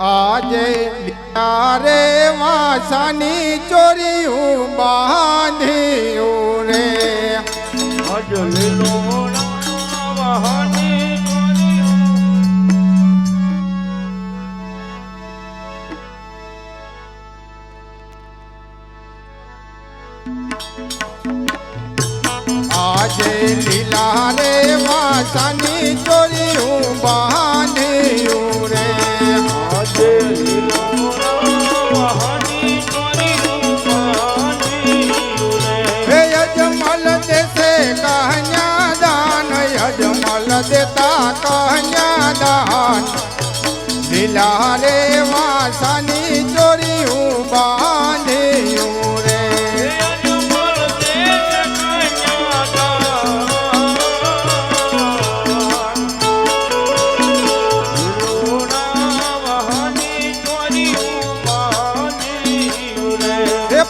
આજે રે વાસાની ચોરી રે. લીલો વહાની ચોરી આજે લીલા લીલા રે વાસાની ચોરી હું બાંધ્યું રે.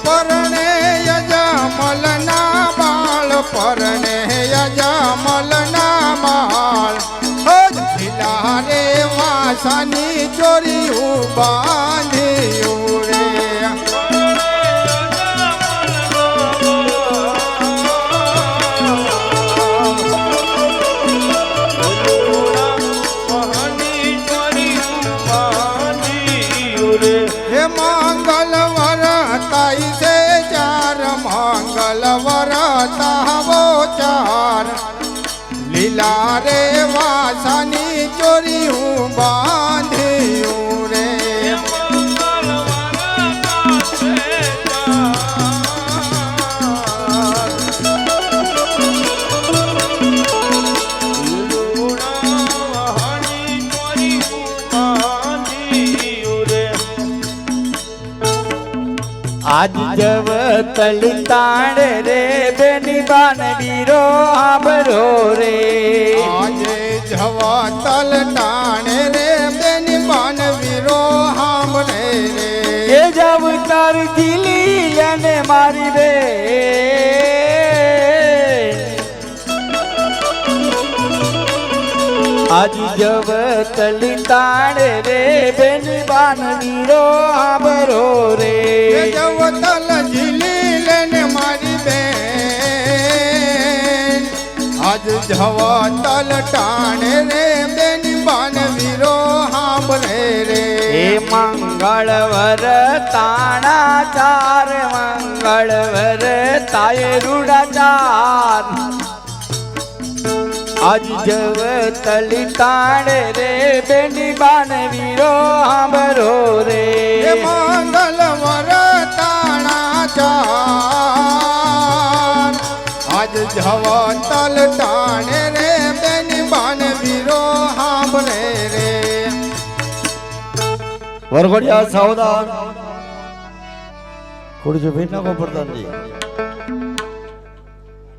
પરણે યજા મલના બાળ પરણે લીલા રે વાસાની ચોરી હું બાંધ્યું આજ જવ તલતાણ રે બેની બાન વીરો આબરો રે. આજે જવા તલ ટાણે રે બેની બાન વીરો સાંભળે રે. એ જવ તાર દિલી અને મારી રે. આજ જવ તલતાણ રે બેની બાન આજ જવા તલ ટાણે રે બેન બાન વીરો હાંભરે રે એ મંગળવર તાણા ચાર મંગળવર તાય રૂડા ચાર આજ જવ તલી તાણે રે બેન બાન વીરો હાંભરો રે એ જવ તલ ટાણે રે, બેન બાન વીરો સાંભળે રે. વરઘોડિયા સાવધાન. ખોડી ભાઈ ના નાખો પ્રધાનજી